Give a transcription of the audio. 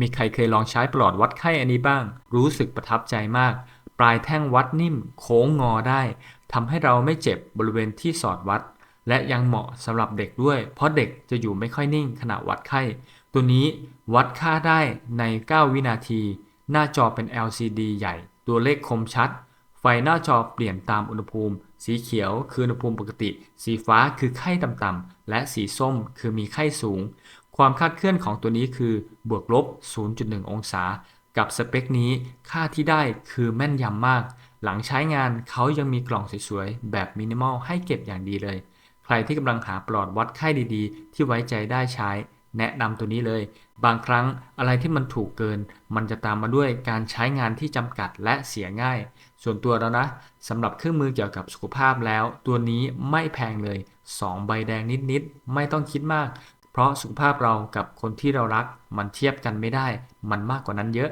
มีใครเคยลองใช้ปลอดวัดไข้อันนี้บ้าง รู้สึกประทับใจมาก ปลายแท่งวัดนิ่ม โค้งงอได้ทำให้เราไม่เจ็บบริเวณที่สอดวัด และยังเหมาะสำหรับเด็กด้วย เพราะเด็กจะอยู่ไม่ค่อยนิ่งขณะวัดไข้ ตัวนี้วัดค่าได้ใน 9 วินาที หน้าจอเป็น LCD ใหญ่ ตัวเลขคมชัด ไฟหน้าจอเปลี่ยนตามอุณหภูมิ สีเขียวคืออุณหภูมิปกติ สีฟ้าคือไข้ต่ำๆ และสีส้มคือมีไข้สูง ความคาดเคลื่อนของตัวนี้คือบวกลบ 0.1 องศา กับสเปคนี้ค่าที่ได้คือแม่นยำมาก หลังใช้งานเขายังมีกล่องสวยๆ แบบมินิมอลให้เก็บอย่างดีเลย ใครที่กำลังหาปลอดวัดไข้ดีๆ ที่ไว้ใจได้ใช้ แนะนำตัวนี้เลย บางครั้งอะไรที่มันถูกเกิน มันจะตามมาด้วยการใช้งานที่จำกัดและเสียง่าย ส่วนตัวแล้วนะสำหรับเครื่องมือเกี่ยวกับสุขภาพแล้ว ตัวนี้ไม่แพงเลย 2 ใบแดงนิดๆ ไม่ต้องคิดมาก เพราะสุขภาพเรากับคนที่เรารัก มันเทียบกันไม่ได้ มันมากกว่านั้นเยอะ